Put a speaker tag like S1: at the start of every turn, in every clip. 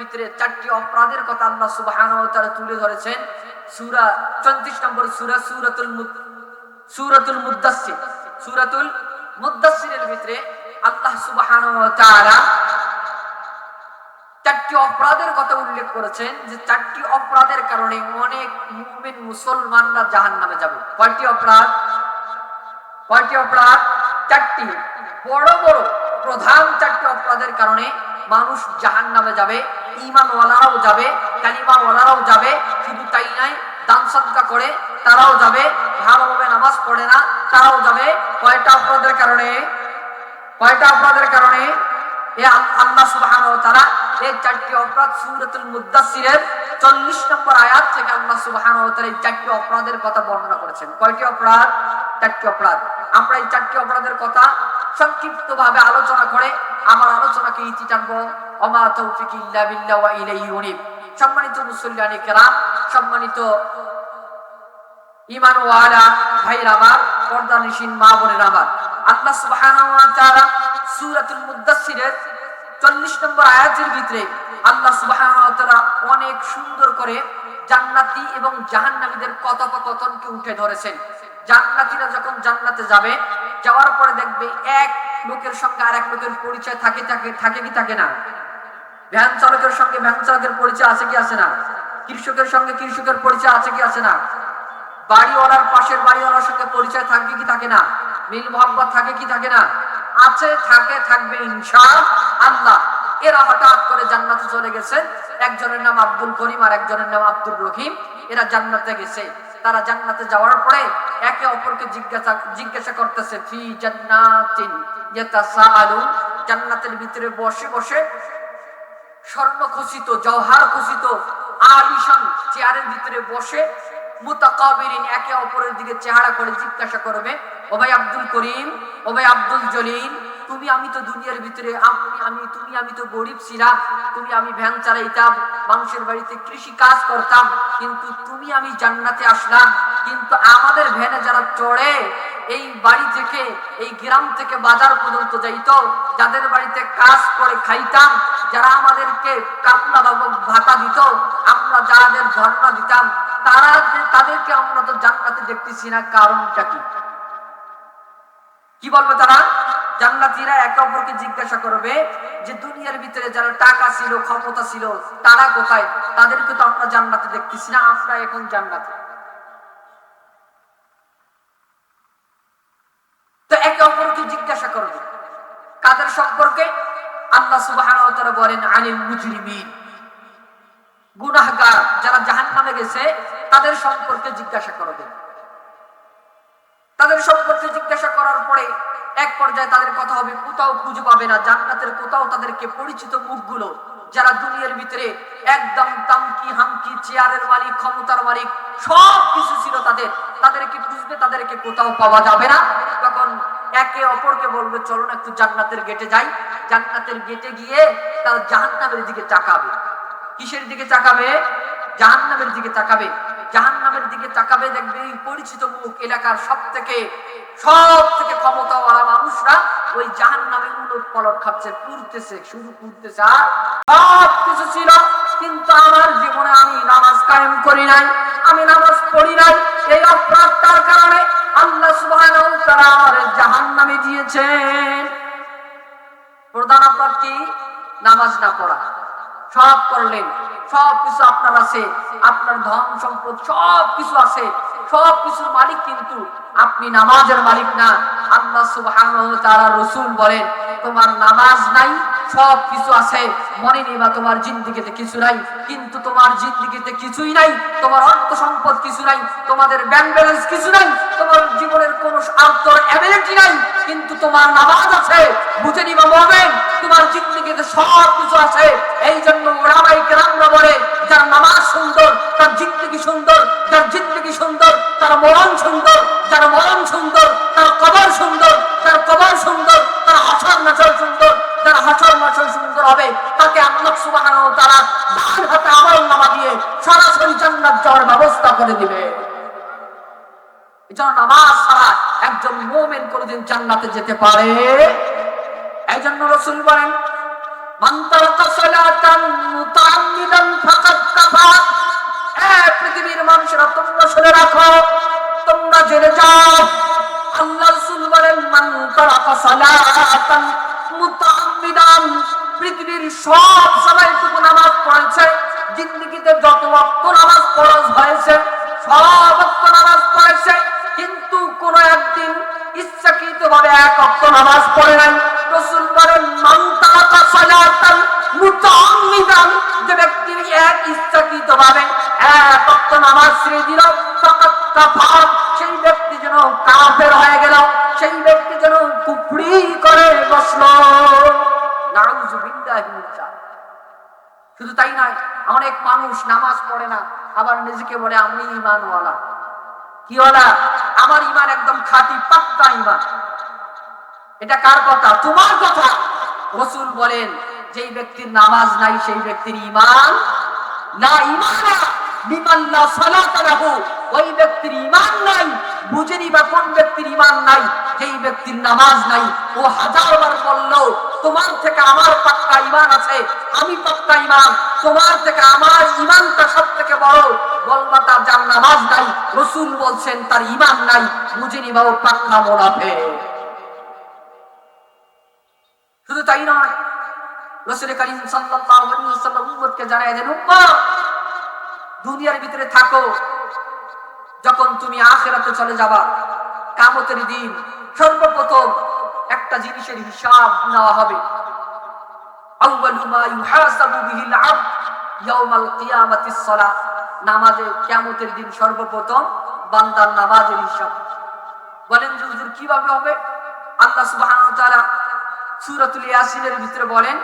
S1: ভিতরে চারটি অপরাধের কথা আল্লাহ সুবহানাহু ওয়া তাআলা তুলে ধরেছেন। সূরা 34 নম্বর সূরা সূরাতুল সূরাতুল মুদ্দাসসির সূরাতুল মুদ্দাসসিরের ভিতরে আল্লাহ সুবহানাহু ওয়া তাআলা চারটি অপরাধের কথা উল্লেখ করেছেন যে চারটি অপরাধের কারণে অনেক মুমিন মুসলমানরা জাহান্নামে যাবে। কয়টি অপরাধ? কয়টি অপরাধ? চারটি। বড় বড় প্রধান চারটি অপরাধের কারণে মানুষ জাহান নামে যাবে ইমানওয়ালারাও যাবে, কালিমাওয়ালারাও যাবে, শুধু তাই নাই দান সদকা করে তারাও যাবে, ভালোভাবে নামাজ পড়ে না, তারাও যাবে। কয়টা অপরাধের কারণে? কয়টা অপরাধের কারণে? আল্লাহ সুবহানাহু ওয়া এই চারটি অপরাধ সূরাতুল মুদ্দাসসিরের 40 নম্বর আয়াত থেকে আল্লাহ সুবহানাহু এই চারটি অপরাধের কথা বর্ণনা করেছেন। কয়টি অপরাধ? চারটি অপরাধ। আমরা এই চারটি অপরাধের কথা সংক্ষিপ্তভাবে আলোচনা করে আমার আলোচনাকে ইতি টানবো। সম্মানিত মুসল্লিয়ানি কেরাম, সম্মানিত ইমান ওয়ালা ভাইর আমার মা বোনের আমার আল্লাহ সুবহানাহু ওয়া সূরাতুল মুদ্দাসসিরের 40 নম্বর আয়াতের ভিতরে আল্লাহ সুবহানাহু ওয়া অনেক সুন্দর করে জান্নাতি এবং জাহান্নামীদের কথোপকথনকে উঠে ধরেছেন। জান্নাতীরা যখন জান্নাতে যাবে, যাওয়ার পরে দেখবে এক লোকের সঙ্গে আর লোকের পরিচয় থাকে থাকে থাকে কি থাকে না? ভ্যান চালকের সঙ্গে ভ্যান চালকের পরিচয় আছে কি আছে না? কৃষকের সঙ্গে কৃষকের পরিচয় আছে কি আছে না? বাড়িওয়ালার পাশের বাড়িওয়ালার সঙ্গে পরিচয় থাকবে কি থাকে না? মিল মোহাম্মত থাকে কি থাকে না? আছে, থাকে, থাকবে ইনশা আল্লাহ, এরা হঠাৎ করে জান্নাতে চলে গেছে। একজনের নাম আব্দুল করিম আর একজনের নাম আব্দুল রহিম। এরা জান্নাতে গেছে। তারা জান্নাতে যাওয়ার পরে একে অপরকে জিজ্ঞাসা জিজ্ঞাসা করতেছে, ফি জান্নাতিন? ইয়াতাসাআলুন। জান্নাতের ভিতরে বসে বসে স্বর্ণ খচিত জওহার খচিত আলিশান চেয়ারের ভিতরে বসে মুতাকাবিরিন, একে অপরের দিকে চেহারা করে জিজ্ঞাসা করবে, ও ভাই আব্দুল করিম, ও ভাই আব্দুল জলিল, তুমি আমি তো দুনিয়ার ভিতরে আমি আমি, তুমি আমি তো গরিব ছিলাম, তুমি আমি ভ্যান চালাইতাম, মানুষের বাড়িতে কৃষি কাজ করতাম, কিন্তু তুমি আমি জান্নাতে আসলাম, কিন্তু আমাদের ভ্যানে যারা চড়ে, এই বাড়ি থেকে, এই গ্রাম থেকে বাজার পর্যন্ত যাইতো, যাদের বাড়িতে কাজ করে খাইতাম, যারা আমাদেরকে কামলা ভাতা দিত, আমরা যাদের ধর্ণা দিতাম তারা যে তাদেরকে আমরা তো জান্নাতে দেখতেছি না, কারণটা কি? বলবে তারা? জান্নাতীরা একে অপরকে জিজ্ঞাসা করবে যে, দুনিয়ার ভিতরে যারা টাকা ছিল, ক্ষমতা ছিল, তারা কোথায়? তাদেরকে তো আমরা জান্নাতে দেখতেছি না, আমরা এখন জান্নাতে। তো একে অপরকে জিজ্ঞাসা করবে, কাদের সম্পর্কে? আল্লাহ তাআলা বলেন, আনিল মুজরিমিন। গুনাহগার যারা জাহান্নামে গেছে, তাদের সম্পর্কে জিজ্ঞাসা করবে তাদের সম্পর্কে জিজ্ঞাসা করার পরে এক পর্যায়ে তাদের কথা হবে, কোথাও খুঁজে পাবে না, জান্নাতের কোথাও তাদেরকে পরিচিত মুখগুলো, যারা দুনিয়ার ভিতরে একদম তামকি হামকি চেয়ারের মালিক, ক্ষমতার মালিক, সব কিছু ছিল তাদের। তাদেরকে খুঁজবে, তাদেরকে কোথাও পাওয়া যাবে না। তখন একে অপরকে বলবে, চলো না একটু জান্নাতের গেটে যাই। জান্নাতের গেটে গিয়ে তারা জাহান্নামের দিকে তাকাবে। কিসের দিকে তাকাবে? জাহান্নামের দিকে তাকাবে। জাহান্নামের দিকে তাকাবে দেখবে পরিচিত মুখ এলাকার সব থেকে সব থেকে ক্ষমতাওয়ালা মানুষরা ওই জাহান্নামে উলট পলট খাচ্ছে পুরতেছে শুরু পুরতেছে আর সব কিছু ছিল, কিন্তু আমার জীবনে আমি নামাজ কায়েম করি নাই, আমি নামাজ পড়ি নাই। এই অপরাধটার কারণে আল্লাহ সুবহানাহু তাআলা আমার জাহান্নামে দিয়েছেন প্রধান অপরাধ কি? নামাজ না পড়া। সব করলেন, সব কিছু আপনার আছে, আপনার ধন সম্পদ সব কিছু আছে, সব কিছুর মালিক কিন্তু আপনি নামাজের মালিক না। আল্লাহ ওয়া তাআলা রাসূল বলেন, তোমার নামাজ নাই, সব কিছু আছে, মনে নেই বা তোমার জিন্দিগিতে কিছু নাই, কিন্তু তোমার জিন্দিগিতে কিছুই নাই, তোমার অর্থ সম্পদ কিছু নাই, তোমাদের ব্যাংক ব্যালেন্স কিছু নাই, তোমার জীবনের কোনো আর্থর অ্যাবিলিটি নাই, কিন্তু তোমার নামাজ আছে, বুঝে নিবা সব কিছু আছে। এই জন্য ওরামাই কেরামরা বলে, যার নামাজ সুন্দর, তার জিন্দিগি সুন্দর, যার জিন্দিগি সুন্দর, তার মরণ সুন্দর, যার মরণ সুন্দর, তার কবর সুন্দর তার কবর সুন্দর, তার হাসর নাচল সুন্দর, যার হাসর নাচল সুন্দর হবে, তাকে আল্লাহ ওয়া তাআলা ডান হাতে আমল নামা দিয়ে সরাসরি জান্নাত যাওয়ার ব্যবস্থা করে দিবে। এজন্য নামাজ ছাড়া একজন মুমিন কোনদিন জান্নাতে যেতে পারে। এই জন্য রসুল বলেন মান তারাকা সালাতান মুতাআম্মিদান ফাকাদ কাফা। এ পৃথিবীর মানুষেরা, তোমরা শুনে রাখো, তোমরা জেনে যাও আল্লাহ রাসূল বলেন, মান তারাকা সালাতান মুতাআম্মিদান। পৃথিবীর সব সবাইটুকু নামাজ পড়েছে, জিন্দগিতে যত ওয়াক্ত নামাজ ফরজ হয়েছে, সব ওয়াক্ত নামাজ পড়েছে, কিন্তু কোন একদিন ইচ্ছাকৃতভাবে এক ওয়াক্ত নামাজ পড়ে নাই। রাসূল সালাতান যে ব্যক্তি এক এক নামাজ দিল ফাকাত সেই ব্যক্তি যেন কাফের হয়ে গেল, সেই ব্যক্তি যেন কুফরি করে বসল। মিন শুধু তাই নয়, অনেক মানুষ নামাজ পড়ে না, আবার নিজেকে বলে, আমি ইমানওয়ালা কি ওলা আমার ইমান একদম খাঁটি, পাক্কা ইমান এটা কার কথা? তোমার কথা। রসুল বলেন, যেই ব্যক্তির নামাজ নাই, সেই ব্যক্তির ইমান না ইমানা নাই। তোমার থেকে আমার ইমান আছে, আমি ইমান তোমার থেকে আমার ইমানটা সব থেকে বড়। তার যার নামাজ নাই, রসুল বলছেন, তার ইমান নাই। বুঝেনি বা ও পাক্কা মোনাফে শুধু তাই নয় রসুল করিম উম্মতকে জানায় উম্মত, দুনিয়ার ভিতরে থাকো। যখন তুমি আখেরাতে চলে যাবা কামতের দিন সর্বপ্রথম একটা জিনিসের হিসাব নেওয়া হবে। যে কীভাবে হবে? আল্লাহ সূরাতুল ইয়াসিনের ভিতরে বলেন,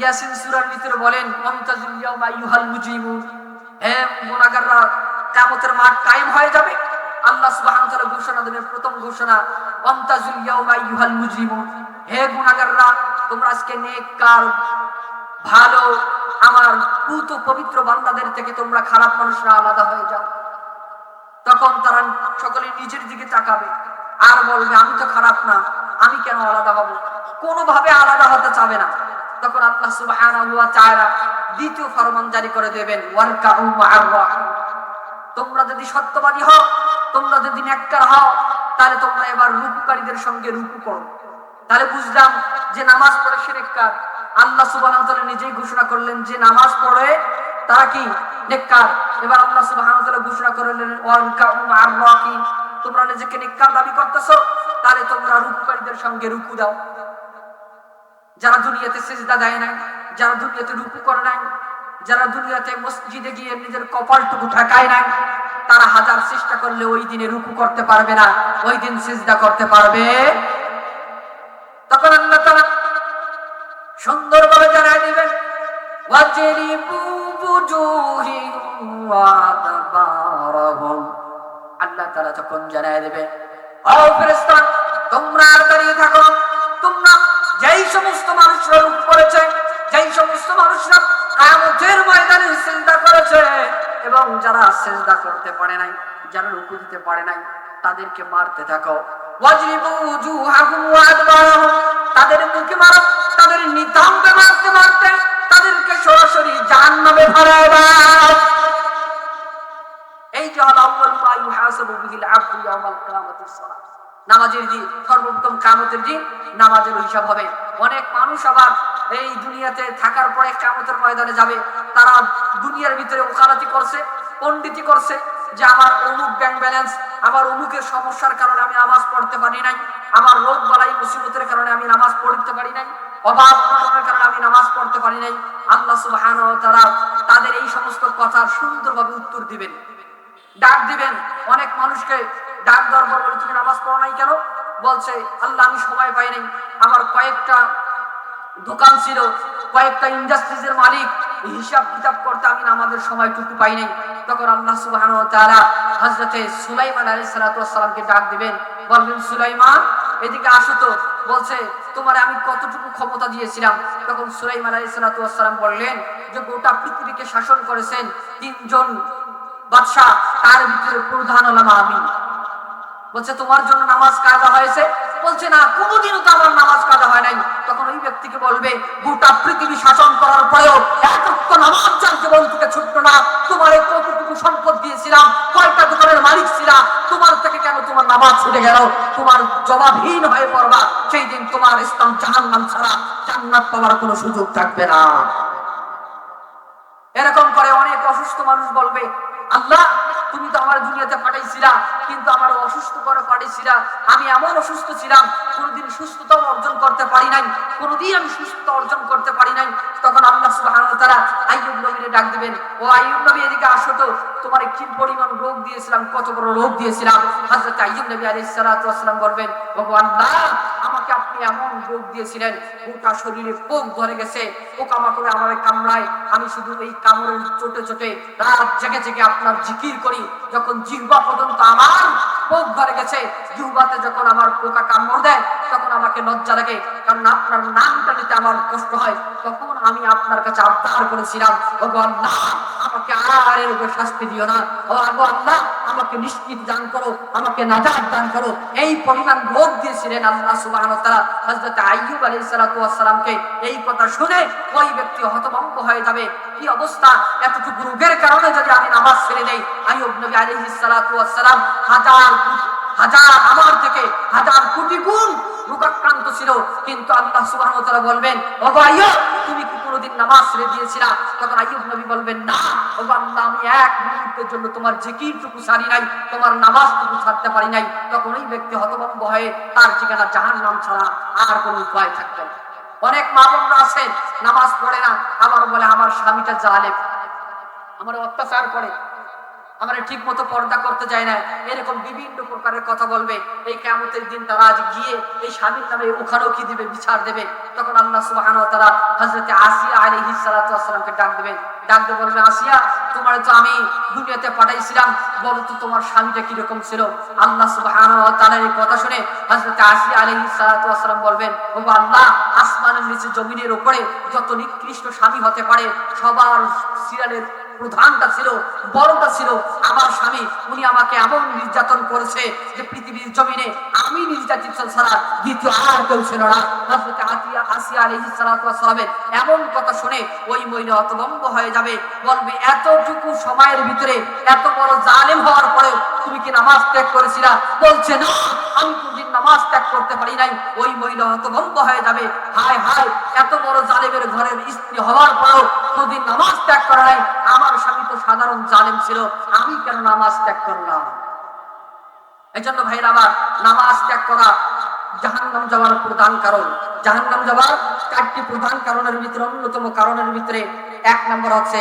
S1: ইয়াসিন সূরার ভিতরে বলেন মুমতাজুল ইয়াউমা আইয়ুহাল মুজরিমুন হে গুনাহগাররা, কিয়ামতের মাঠ কায়েম হয়ে যাবে। আল্লাহ সুবহানাহু তাআলা ঘোষণা দেবেন, প্রথম ঘোষণা মুমতাজুল ইয়াউমা আইয়ুহাল মুজরিমুন হে গুনাহগাররা, তোমরা আজকে নেককার, ভালো, আমার পুত পবিত্র বান্দাদের থেকে তোমরা খারাপ মানুষরা আলাদা হয়ে যাও। তখন তারা সকলে নিজের দিকে তাকাবে। আর বলবে, আমি তো খারাপ না, আমি কেন আলাদা হব? কোনোভাবে আলাদা হতে চাবে না। তখন আল্লাহ সুবহানাহু ওয়া দ্বিতীয় ফরমান জারি করে দেবেন তোমরা যদি সত্যবাদী হও, তোমরা যদি নেককার হও, তাহলে তোমরা এবার রুকুকারীদের সঙ্গে রুকু করো। তাহলে বুঝলাম যে নামাজ পড়ে সে নেককার আল্লাহ তাআলা নিজেই ঘোষণা করলেন যে নামাজ পড়ে তারা কি? নেককার এবার আল্লাহ তাআলা ঘোষণা করলেন। তোমরা নিজেকে নেককার দাবি করতেছো, তাহলে তোমরা রুকুকারীদের সঙ্গে রুকু দাও। যারা দুনিয়াতে সেজদা দেয় নাই, যারা দুনিয়াতে রুকু করে নাই, যারা দুনিয়াতে মসজিদে গিয়ে নিজের কপালটুকু ঠেকায় নাই, তারা হাজার চেষ্টা করলে ওই দিনে রুকু করতে পারবে না, ওই দিন সেজদা করতে পারবে। তখন আল্লাহ তাআলা সুন্দরভাবে জানাই দিবেন আল্লাহ তাআলা তখন জানাই দেবে তোমরা আর দাঁড়িয়ে থাকো তোমরা যেই সমস্ত মানুষরা রূপ করেছে, যেই সমস্ত মানুষরা কায়ামতের ময়দানে সিজদা করেছে, এবং যারা সিজদা করতে পারে নাই, যারা রুকু দিতে পারে নাই, তাদেরকে মারতে থাকো। তাদের মুখে মারো, তাদের নিতাম্বে মারতে মারতে তাদেরকে সরাসরি দাও। এই যে হলো আউয়াল মা ইউহাসাবু বিহিল আবদু ইয়াউমাল কিয়ামাতিস সালাহ নামাজের দিন সর্বপ্রথম কামতের দিন নামাজের হিসাব হবে। অনেক মানুষ আবার এই দুনিয়াতে থাকার পরে কামতের ময়দানে যাবে। তারা দুনিয়ার ভিতরে ওকালতি করছে, পণ্ডিতি করছে যে আমার অমুক ব্যাংক ব্যালেন্স আমার অমুকের সমস্যার কারণে আমি নামাজ পড়তে পারি নাই, আমার রোগ বালাই মুসিবতের কারণে আমি নামাজ পড়তে পারি নাই অভাব অনটনের কারণে আমি নামাজ পড়তে পারি নাই। আল্লাহ সুবহানাহু ওয়া তাআলা তাদের এই সমস্ত কথার সুন্দরভাবে উত্তর দিবেন। ডাক দিবেন। অনেক মানুষকে ডাক দেওয়ার পর বলে, তুমি নামাজ পড়ো নাই কেন? বলছে, আল্লাহ, আমি সময় পাই নাই। আমার কয়েকটা দোকান ছিল, কয়েকটা ইন্ডাস্ট্রিজের মালিক হিসাব কিতাব করতে আমি আমাদের সময়টুকু পাই নাই। তখন আল্লাহ তাআলা হযরতে সুলাইমান আলাইহিস সালাতু ওয়াস সালামকে ডাক দিবেন। বলবেন, সুলাইমান, এদিকে আসো তো। বলছে, তোমার আমি কতটুকু ক্ষমতা দিয়েছিলাম? তখন সুলাইমান আলাইহিস সালাতু ওয়াস সালাম বললেন, যে গোটা পৃথিবীকে শাসন করেছেন তিনজন বাদশাহ, তার ভিতরে প্রধান হলাম আমি। বলছে, তোমার জন্য নামাজ কাজা হয়েছে? বলছে, না, কোনোদিনও তো আমার নামাজ কাজা হয় নাই। তখন ওই ব্যক্তিকে বলবে, গোটা পৃথিবী শাসন করার পরেও এক নামাজ যার জীবন থেকে ছুটলো না। তোমার এই কতটুকু সম্পদ দিয়েছিলাম, কয়টা দোকানের মালিক ছিলা, তোমার থেকে কেন তোমার নামাজ ছুটে গেল? তোমার জবাবহীন হয়ে পড়বা। সেই দিন তোমার ইসলাম জাহান্নাম ছাড়া জান্নাত পাওয়ার কোনো সুযোগ থাকবে না। এরকম করে অনেক অসুস্থ মানুষ বলবে আল্লাহ, তুমি তো আমার দুনিয়াতে পাঠাইছিলা, কিন্তু আমার অসুস্থ করে পাঠাইছিলা। আমি এমন অসুস্থ ছিলাম, কোনোদিন সুস্থতাও অর্জন করতে পারি নাই, কোনোদিন আমি সুস্থতা অর্জন করতে পারি নাই। তখন আল্লাহ ওয়া তাআলা আইয়ুব নবীরে ডাক দিবেন, ও আইয়ুব নবী, এদিকে আসো তো। তোমার কি পরিমাণ রোগ দিয়েছিলাম, কত বড় রোগ দিয়েছিলাম। হযরত আইয়ুব নবী আলাইহিস ওয়াসসালাম বলবেন ওগো আল্লাহ আপনি এমন রোগ দিয়েছিলেন, গোটা শরীরে পোক ধরে গেছে, পোকামাকড়ে আমার কামড়ায়। আমি শুধু এই কামড়ের চোটে চোটে রাত জেগে জেগে আপনার জিকির করি। যখন জিহ্বা পর্যন্ত আমার পোক ধরে গেছে, জিহ্বাতে যখন আমার পোকা কামড় দেয়, তখন আমাকে লজ্জা লাগে, কারণ আপনার নামটা নিতে আমার কষ্ট হয়। তখন আমি আপনার কাছে আবদার করেছিলাম ওগো আল্লাহ আমাকে আর এর শাস্তি দিও না। ও আল্লাহ আমাকে নিশ্চিত দান করো, আমাকে নাজাত দান করো। এই পরিমাণ ভোগ দিয়েছিলেন আল্লাহ সুবাহ তারা হজরত হযরত আইয়ুব আলাইহিস সালাতু এই কথা শুনে ওই ব্যক্তি হতভম্ব হয়ে যাবে। কি অবস্থা? এতটুকু রোগের কারণে যদি আমি নামাজ ছেড়ে দেই, আইয়ুব নবী আলী সালাতাম হাজার হাজার আমার থেকে হাজার কোটি গুণ রোগাক্রান্ত ছিল। কিন্তু আল্লাহ ওয়া বলবেন, ওগো আইয়ুব, তুমি কি কোনোদিন নামাজ ছেড়ে দিয়েছিলা? তখন আইয়ুব নবী বলবেন, না, ওগো আল্লাহ, আমি এক মুহূর্তের জন্য তোমার জিকিরটুকু ছাড়ি নাই, তোমার নামাজটুকু ছাড়তে পারি নাই। তখন ওই ব্যক্তি হতভম্ব হয়ে তার ঠিকানা জাহান নাম ছাড়া আর কোনো উপায় থাকবে অনেক মা বোনরা আছেন নামাজ পড়ে না, আবার বলে, আমার স্বামীটা জালেম, আমার অত্যাচার করে। আমরা ঠিক মতো পর্দা করতে যায় না। এরকম বিভিন্ন প্রকারের কথা বলবে। এই কেমতের দিন তারা আজ গিয়ে এই স্বামীর নামে ওখানোকি দিবে, বিচার দেবে। তখন আল্লাহ সুবহানাহু ওয়া তাআলা হযরতে আসিয়া আলাইহিস সালাতু ওয়াসসালামকে ডাক দেবেন ডাক দিয়ে বলবেন আসিয়া, তোমার তো আমি দুনিয়াতে পাঠাইছিলাম। বলো তো তোমার স্বামীটা কীরকম ছিল? আল্লাহ সুবহানাহু ওয়া তাআলার এই কথা শুনে হযরতে আসিয়া আলাইহিস সালাতু ওয়াসসালাম বলবেন, ও আল্লাহ, আসমানের নিচে জমিনের উপরে যত নিকৃষ্ট স্বামী হতে পারে, সবার সিরিয়ালের প্রধানটা ছিল, বড়টা ছিল, আমার স্বামী, উনি আমাকে এমন নির্যাতন করেছে যে পৃথিবীর জমিনে আমি নির্যাতিত ছাড়া দ্বিতীয় আর কেউ ছিল না। হযরত আতিয়া, আসিয়া আলাইহিস সালাতু এমন কথা শুনে ওই মহিলা হতভম্ব হয়ে যাবে, বলবে, এতটুকু সময়ের ভিতরে এত বড় জালেম হওয়ার পরে তুমি কি নামাজ ত্যাগ করেছিলা? বলছে, না, আমি কোনদিন নামাজ ত্যাগ করতে পারি নাই। ওই মহিলা হতভম্ব হয়ে যাবে, হায় হায়, এত বড় জালেমের ঘরের স্ত্রী হওয়ার পরেও কোনদিন নামাজ ত্যাগ করে নাই। সাধারণ জালেম ছিল, আমি কেন নামাজ ত্যাগ করলাম? এই জন্য ভাইরা আমার, নামাজ ত্যাগ করা জাহান্নাম যাওয়ার প্রধান কারণ। জাহান্নাম যাওয়ার চারটি প্রধান কারণের ভিতরে, অন্যতম কারণের ভিতরে এক নম্বর হচ্ছে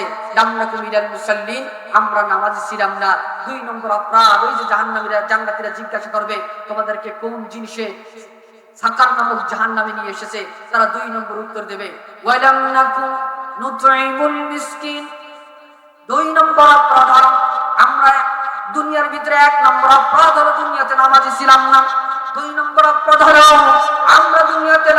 S1: মুসাল্লিন, আমরা নামাজি ছিলাম না। দুই নম্বর অপরাধ, ওই যে জাহান্নামীরা, জান্নাতীরা জিজ্ঞাসা করবে, তোমাদেরকে কোন জিনিসে সাকার নামক জাহান্নামে নিয়ে এসেছে? তারা দুই নম্বর উত্তর দেবে, ওয়ালাম নাকুম নুতঈমুল মিসকিন। দুই নম্বর অপরাধ আমরা দুনিয়ার ভিতরে এক নম্বর অপরাধ হলো দুনিয়াতে নামাজি ছিলাম না। দুই নম্বর অপরাধ হলো আমরা দুনিয়াতে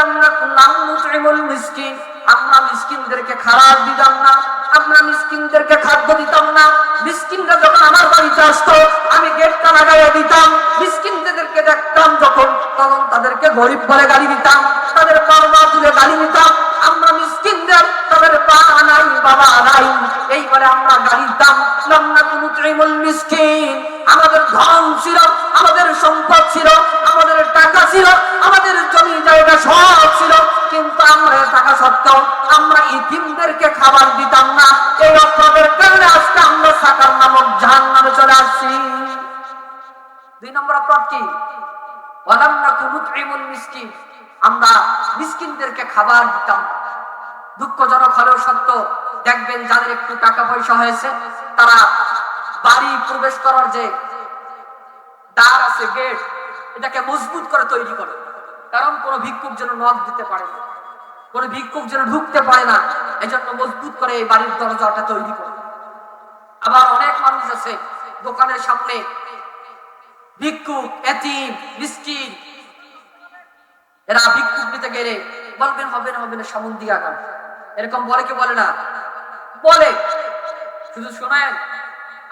S1: নাম মুতইমুল মিসকিন। আমরা মিসকিনদেরকে খারাপ দিতাম না। আমরা মিসকিনদেরকে খাদ্য দিতাম না। মিসকিনরা যখন আমার বাড়িতে আসতো, আমি গেটটা লাগাইয়া দিতাম। মিসকিনদেরকে দেখতাম যখন তখন তাদেরকে গরিব বলে গালি দিতাম। তাদের পা তুলে গালি দিতাম। আমরা মিসকিনদের, তাদের পা নাই, বাবা নাই। এইবারে আমরা গালি দিতাম লম্না কোনো ত্রিমুল মিসকিন। আমাদের ধন ছিল, আমাদের সম্পদ ছিল, আমাদের টাকা ছিল, আমাদের জমি জায়গা সব ছিল। কিন্তু আমরা টাকা সত্ত্বেও আমরা ইতিমদেরকে খাবার দিতাম না। এই অপরাধের কারণে আজকে আমরা সাকার নামক জাহান নামে চলে আসছি। দুই নম্বর অপরাধ কি? ওয়ালামনা কুনুতঈমুল মিসকিন। আমরা মিসকিনদেরকে খাবার দিতাম। দুঃখজনক হলেও সত্য, দেখবেন যাদের একটু টাকা পয়সা হয়েছে, তারা বাড়ি প্রবেশ করার যে দ্বার আছে, গেট, এটাকে মজবুত করে তৈরি করে কারণ কোনো ভিক্ষুক যেন নখ দিতে পারে না, কোনো ভিক্ষুক যেন ঢুকতে পারে না, এজন্য মজবুত করে এই বাড়ির দরজাটা তৈরি করে আবার অনেক মানুষ আছে, দোকানের সামনে ভিক্ষুক, এতিম, মিসকিন এরা ভিক্ষুক নিতে গেলে বলবেন, হবে না হবে না, সামন দিয়ে আগান। এরকম বলে কি বলে না? বলে। শুধু শোনেন,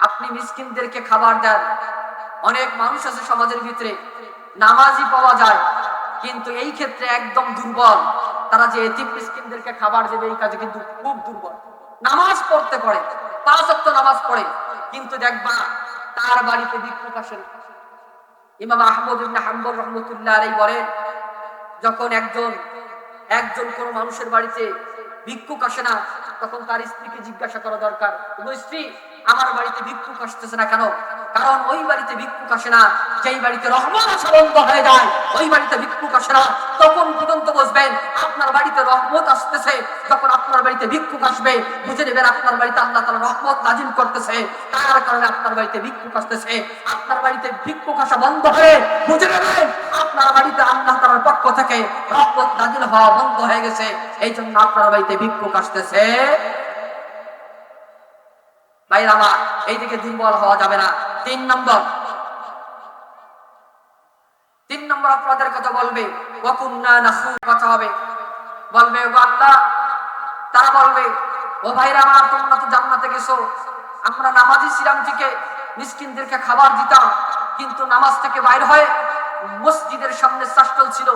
S1: আপনি মিসকিনদেরকে খাবার দেন। অনেক মানুষ আছে সমাজের ভিতরে নামাজি পাওয়া যায়, কিন্তু এই ক্ষেত্রে একদম দুর্বল। তারা যে এতিম মিসকিনদেরকে খাবার দেবে, এই কাজে কিন্তু খুব দুর্বল। নামাজ পড়তে পারে পাঁচ ওয়াক্ত নামাজ পড়ে, কিন্তু দেখবা তার বাড়িতে ভিক্ষুক আসে না। ইমাম আহমদ ইবনে হাম্বল রহমতুল্লাহ আলাইহি বলেন যখন একজন একজন কোন মানুষের বাড়িতে ভিক্ষুক আসে না, তখন তার স্ত্রীকে জিজ্ঞাসা করা দরকার "ওগো স্ত্রী, আমার বাড়িতে ভিক্ষুক আসতেছে না কেন? কারণ ওই বাড়িতে ভিক্ষুক আসে না, যেই বাড়িতে রহমত আসা বন্ধ হয়ে যায়, ওই বাড়িতে ভিক্ষুক আসে না। তখন পর্যন্ত বুঝবেন আপনার বাড়িতে রহমত আসতেছে। যখন আপনার বাড়িতে ভিক্ষুক আসবে, বুঝে নেবেন আপনার বাড়িতে আল্লাহ তাআলা রহমত নাজিল করতেছে। তার কারণে আপনার বাড়িতে ভিক্ষুক আসতেছে? আপনার বাড়িতে ভিক্ষুক আসা বন্ধ হয়ে, বুঝে নেবেন আপনার বাড়িতে আল্লাহ তাআলার পক্ষ থেকে রহমত নাজিল হওয়া বন্ধ হয়ে গেছে। এই জন্য আপনার বাড়িতে ভিক্ষুক আসতেছে। এইদিকে দুর্বল হওয়া যাবে না। তিন নম্বর। তিন নম্বর কথা বলবে কথা হবে। বলবে তারা বলবে, ও ভাইরা আমার, তোমরা তো জান্নাতে গেছো। আমরা নামাজি ছিলাম থেকে মিসকিনদেরকে খাবার দিতাম, কিন্তু নামাজ থেকে বাইর হয়ে মসজিদের সামনে চাষ্টল ছিল।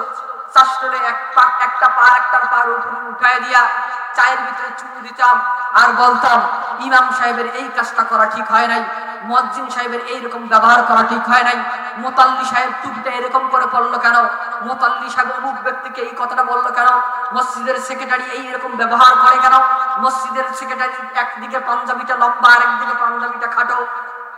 S1: চাষ্টলে এক পা, একটা পা একটার পার উপরে উঠায় দিয়া চায়ের ভিতরে চুমু দিতাম আর বলতাম, ইমাম সাহেবের এই কাজটা করা ঠিক হয় নাই। মজ্জিন সাহেবের এইরকম ব্যবহার করা ঠিক হয় নাই। মোতাল্লি সাহেব টুপিটা এরকম করে পড়ল কেন? মোতাল্লি সাহেব অমুক ব্যক্তিকে এই কথাটা বলল কেন? মসজিদের সেক্রেটারি এই এরকম ব্যবহার করে কেন? মসজিদের সেক্রেটারি একদিকে পাঞ্জাবিটা লম্বা আর একদিকে পাঞ্জাবিটা খাটো।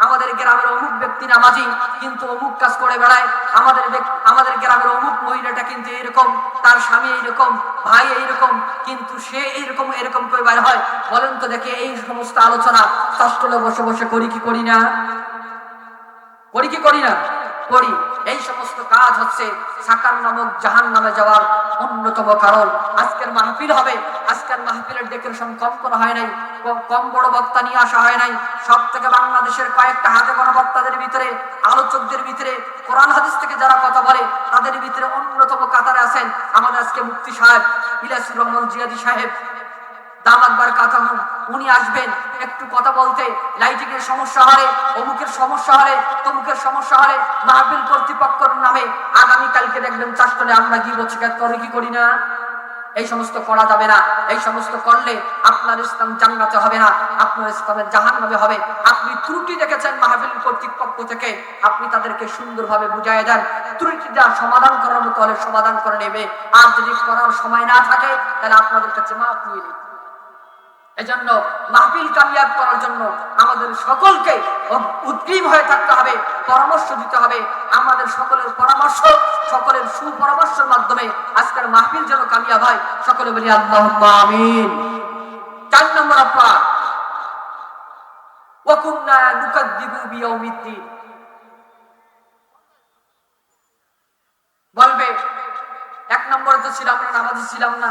S1: আমাদের গ্রামের অমুক ব্যক্তি নামাজি, কিন্তু অমুক কাজ করে বেড়ায়। আমাদের আমাদের গ্রামের অমুক মহিলাটা কিন্তু এরকম তার স্বামী এইরকম, ভাই এইরকম, কিন্তু সে এইরকম, এরকম করে বের হয়। বলেন তো দেখে এই সমস্ত আলোচনা ষষ্ঠলে বসে বসে করি কি করি না? করি কি করি না? করি। এই সমস্ত কাজ হচ্ছে সাকার নামক জাহান নামে যাওয়ার অন্যতম কারণ। আজকের মাহফিল হবে। আজকের মাহফিলের ডেকোরেশন কম করা হয় নাই, কম বড় বক্তা নিয়ে আসা হয় নাই। সব থেকে বাংলাদেশের কয়েকটা হাতে গোনা বক্তাদের ভিতরে, আলোচকদের ভিতরে, কোরআন হাদিস থেকে যারা কথা বলে, তাদের ভিতরে অন্যতম কাতারে আছেন আমাদের আজকে মুক্তি সাহেব ইলাসুর রহমান জিয়াদি সাহেব। দামাকবার কথা হন উনি আসবেন, একটু কথা বলতে। লাইটিং এর সমস্যা হলে, অমুকের সমস্যা হলে, তমুকের সমস্যা হলে মাহফিল কর্তৃপক্ষের নামে আগামী কালকে দেখবেন চাষতলে আমরা কি বলছি করে কি করি না? এই সমস্ত করা যাবে না। এই সমস্ত করলে আপনার ইসলাম জান্নাতে হবে না, আপনার ইসলামের জাহান্নামে হবে। আপনি ত্রুটি দেখেছেন মাহফিল কর্তৃপক্ষ থেকে, আপনি তাদেরকে সুন্দরভাবে বুঝাই দেন। ত্রুটিটা সমাধান করার মতো হলে সমাধান করে নেবে। আর যদি করার সময় না থাকে, তাহলে আপনাদের কাছে মাফ নিয়ে নিন এজন্য মাহফিল কামিয়াব করার জন্য আমাদের সকলকে উদ্গ্রীব হয়ে থাকতে হবে, পরামর্শ দিতে হবে। আমাদের সকলের পরামর্শ, সকলের সুপরামর্শের মাধ্যমে আজকের মাহফিল যেন কামিয়াব হয়। সকলে বলি আল্লাহ আমিন। চার নম্বর অপরাধ ওয়াকুন্না নুকাদ্দিবু বিয়াউমিদ্দিন। বলবে, এক নম্বরে তো ছিলাম আমরা নামাজি ছিলাম না।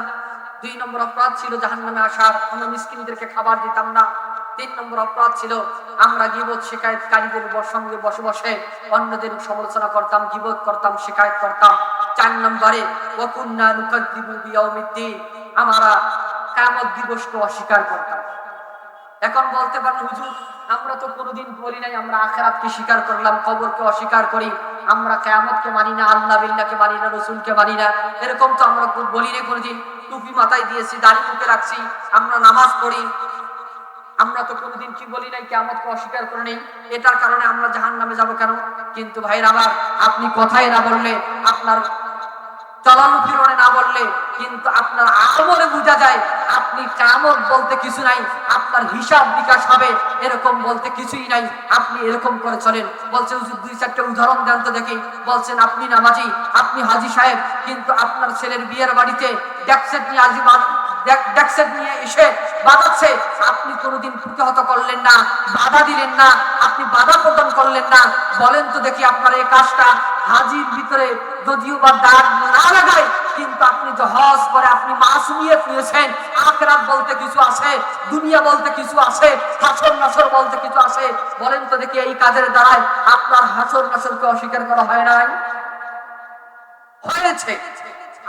S1: দুই নম্বর অপরাধ ছিল জাহান নামে আসার আমরা মিসকিনদেরকে খাবার দিতাম না। তিন নম্বর অপরাধ ছিল, আমরা গিবত শিকায়তকারীদের সঙ্গে বসে বসে অন্যদের সমালোচনা করতাম, গিবত করতাম, শিকায়ত করতাম। চার নম্বরে, ওয়াকুন্না নুকাদ্দিবু বিয়াউমিদ্দিন আমরা কিয়ামত দিবসকে অস্বীকার করতাম। এখন বলতে পারেন, হুজুর, আমরা তো কোনোদিন বলি নাই, আমরা আখেরাতকে স্বীকার করলাম, কবরকে অস্বীকার করি। আমরা কেয়ামতকে মানি না, আল্লাহ বিল্লাহকে মানি না, রসুলকে মানি না। এরকম তো আমরা বলি না কোনোদিন। টুপি মাথায় দিয়েছি, দাড়ি মুখে রাখছি, আমরা নামাজ পড়ি। আমরা তো কোনোদিন কি বলি নাই কেমতকে অস্বীকার করে নেই। এটার কারণে আমরা জাহান নামে যাব কেন? কিন্তু ভাইরা আবার আপনি কথাই না বললে আপনার চলন না বললে কিন্তু আপনার আমলে বোঝা যায়, আপনি কামত বলতে কিছু নাই, আপনার হিসাব বিকাশ হবে, এরকম বলতে কিছুই নাই, আপনি এরকম করে চলেন। বলছেন দুই চারটে উদাহরণ দেন তো দেখি। বলছেন, আপনি নামাজি, আপনি হাজি সাহেব, কিন্তু আপনার ছেলের বিয়ের বাড়িতে ড্যাকসেট নিয়ে আজি ড্যাকসেট নিয়ে এসে বাজাচ্ছে। আপনি কোনোদিন প্রতিহত করলেন না, বাধা দিলেন না, আপনি বাধা করলেন না। বলেন তো দেখি আপনার এই কাজটা হাজির ভিতরে যদিও বা দাগ না লাগায়, কিন্তু আপনি যে হজ করে আপনি মাসুমিয়ত নিয়েছেন, আখরাত বলতে কিছু আছে, দুনিয়া বলতে কিছু আছে, হাসর নাসর বলতে কিছু আছে। বলেন তো দেখি এই কাজের দ্বারায় আপনার হাসর নাসরকে অস্বীকার করা হয় নাই? হয়েছে।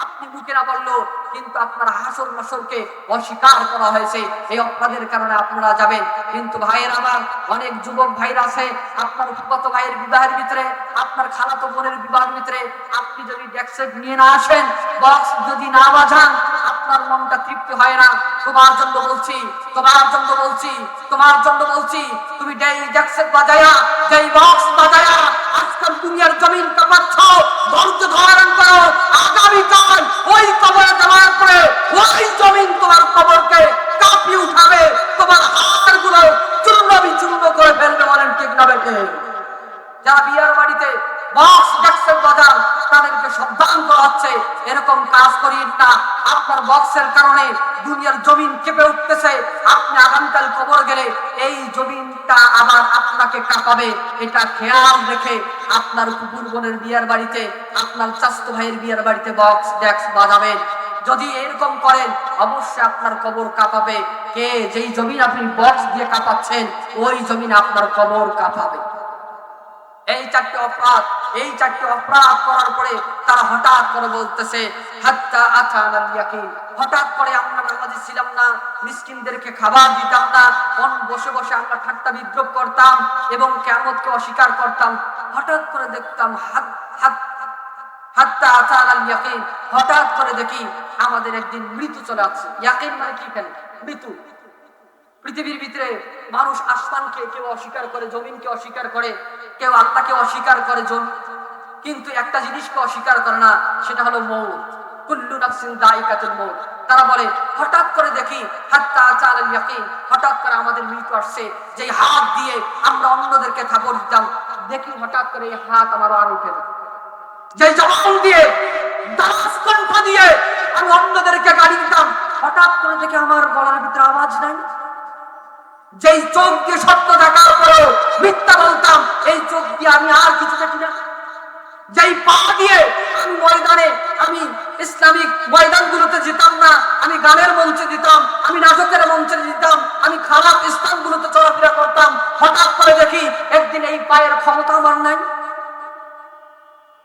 S1: আপনি মুখে না বলল কিন্তু আপনার হাসর নাসরকে অস্বীকার করা হয়েছে। এই অপরাধের কারণে আপনারা যাবেন। কিন্তু ভাইয়ের আমার অনেক যুবক ভাইরা আছে, আপনার উপগত ভাইয়ের বিবাহের ভিতরে, আপনার খালাতো বোনের বিবাহের ভিতরে। আপনি যদি ডেক্সেট নিয়ে না আসেন, বক্স যদি না বাজান, আপনার মনটা তৃপ্তি হয় না। তোমার জন্য বলছি, তোমার জন্য বলছি, তোমার জন্য বলছি, তুমি যেই জ্যাকসেট বাজায়া, যেই বক্স বাজায়া দুনিয়ার জমিন কাপাচ্ছ, ধৈর্য ধারণ করো। আগামীকাল ওই কবরে দেওয়ার পরে ওই জমিন তোমার কবরকে কাঁপিয়ে উঠাবে, তোমার হাতেরগুলো চূর্ণ বিচূর্ণ করে ফেলবে বলেন ঠিক না বেটে যারা বিয়ার বাড়িতে বক্স ডেক্সের বাজান তাদেরকে সাবধান করা হচ্ছে। এরকম কাজ করিন না। আপনার বক্সের কারণে দুনিয়ার জমিন কেঁপে উঠতেছে। আপনি আগামীকাল কবর গেলে এই জমিনটা আবার আপনাকে কাঁপাবে। এটা খেয়াল রেখে আপনার কুকুর বোনের বিয়ার বাড়িতে, আপনার চাস্ত ভাইয়ের বিয়ার বাড়িতে বক্স ডেক্স বাজাবেন। যদি এরকম করেন, অবশ্যই আপনার কবর কাঁপাবে। কে যেই জমিন আপনি বক্স দিয়ে কাঁপাচ্ছেন, ওই জমিন আপনার কবর কাঁপাবে। এই চারটি অপরাধ, এই চারটি অপরাধ করার পরে তারা হঠাৎ করে বলতেছে, হাত্তা আথানা ইয়াকিন। হঠাৎ করে আমরা নামাজি ছিলাম না, মিসকিনদেরকে খাবার দিতাম না কোন বসে বসে আমরা ঠাট্টা বিদ্রোহ করতাম এবং কিয়ামতকে অস্বীকার করতাম। হঠাৎ করে দেখতাম, হাত হাত, হাত্তা আথানা ইয়াকিন। হঠাৎ করে দেখি, আমাদের একদিন মৃত্যু চলে আসছে। ইয়াকিন মানে কি কেন মৃত্যু। পৃথিবীর ভিতরে মানুষ আসমানকে কেউ অস্বীকার করে, জমিনকে অস্বীকার করে, কেউ আল্লাহকে অস্বীকার করে, জমি কিন্তু একটা জিনিসকে অস্বীকার করে না, সেটা হলো মৌত। কুল্লু নাফসিন দায়িকাতুল মৌত। তারা বলে, হঠাৎ করে দেখি, হাত্তা আচাল ইয়াকিন, হঠাৎ করে আমাদের মৃত্যু আসছে যে হাত দিয়ে আমরা অন্যদেরকে থাপড় দিতাম, দেখি হঠাৎ করে এই হাত আমার আর উঠে না। যে জবান দিয়ে, দাস কণ্ঠ দিয়ে আমি অন্যদেরকে গাড়ি দিতাম, হঠাৎ করে দেখে আমার গলার ভিতরে আওয়াজ নাই। যেই চোখ দিয়ে সত্য দেখার পরেও মিথ্যা বলতাম, এই চোখ দিয়ে আমি আর কিছু দেখি না। যেই পা দিয়ে আমি ময়দানে, আমি ইসলামিক ময়দানগুলোতে যেতাম না, আমি গানের মঞ্চে দিতাম আমি নাটকের মঞ্চে দিতাম আমি খারাপ স্থানগুলোতে চলাফেরা করতাম, হঠাৎ করে দেখি একদিন এই পায়ের ক্ষমতা আমার নাই।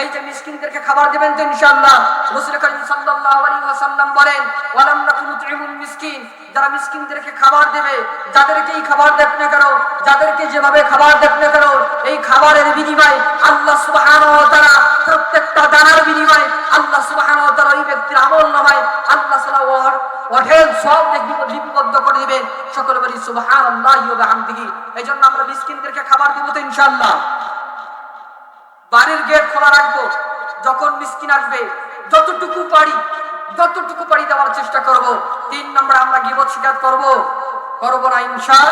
S1: এই যে মিসকিনদেরকে খাবার দিবেন তো ইনশাআল্লাহ, রাসূল করিম সাল্লাল্লাহু আলাইহি ওয়াসাল্লাম বলেন ওয়ালান্না কুনু তুইমুল মিসকিন যারা মিসকিনদেরকে খাবার দেবে, যাদেরকেই খাবার দেখ না যাদেরকে যেভাবে খাবার দেখ না এই খাবারের বিনিময় আল্লাহ সুবহানাহু ওয়া তাআলা প্রত্যেকটা দানার বিনিময় আল্লাহ সুবহানাহু ওয়া তাআলা ওই ব্যক্তির আমল নামায় আল্লাহ সাল্লাল্লাহু অঢেল সব লিপিবদ্ধ করে দিবেন। সকলে বলি সুবহানাল্লাহি ওয়া বিহামদিহি। এইজন্য আমরা মিসকিনদেরকে খাবার দিব তো ইনশাআল্লাহ। বাড়ির গেট খোলা রাখব। যখন মিসকিন আসবে, যতটুকু পারি যতটুকু পারি দেওয়ার চেষ্টা করব। তিন নম্বর আমরা গিবত শিকার করব। করব না ইনশাল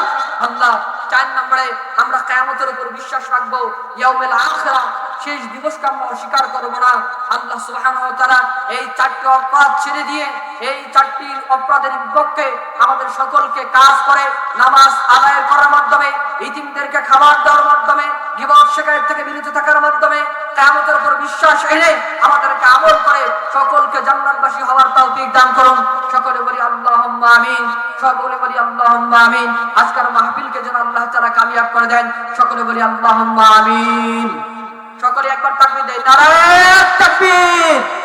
S1: আল্লাহ চার নম্বরে আমরা কেয়ামতের উপর বিশ্বাস রাখব, ইয়াউমেল আখিরা, শেষ দিবসকে আমরা অস্বীকার করব না। আল্লাহ সুবহানাহু ওয়া তাআলা এই চারটি অপরাধ ছেড়ে দিয়ে এই চারটি অপরাধের বিপক্ষে আমাদের সকলকে কাজ করে, নামাজ আদায় করার মাধ্যমে, ইতিমদেরকে খাবার দেওয়ার মাধ্যমে গিবত শেখায়ের থেকে বিরত থাকার মাধ্যমে কিয়ামতের উপর বিশ্বাস এনে আমাদেরকে আমল করে সকলকে জান্নাতবাসী হওয়ার তৌফিক দান করুন। সকলে বলি আল্লাহ আমিন, সকলে বলি আল্লাহ আমিন। আজকের মাহফিলকে যেন আল্লাহ তারা কামিয়াব করে দেন, সকলে বলি আল্লাহ আমিন। সকলে একবার তাকবি দেয় নারায়ণ তাকবীর।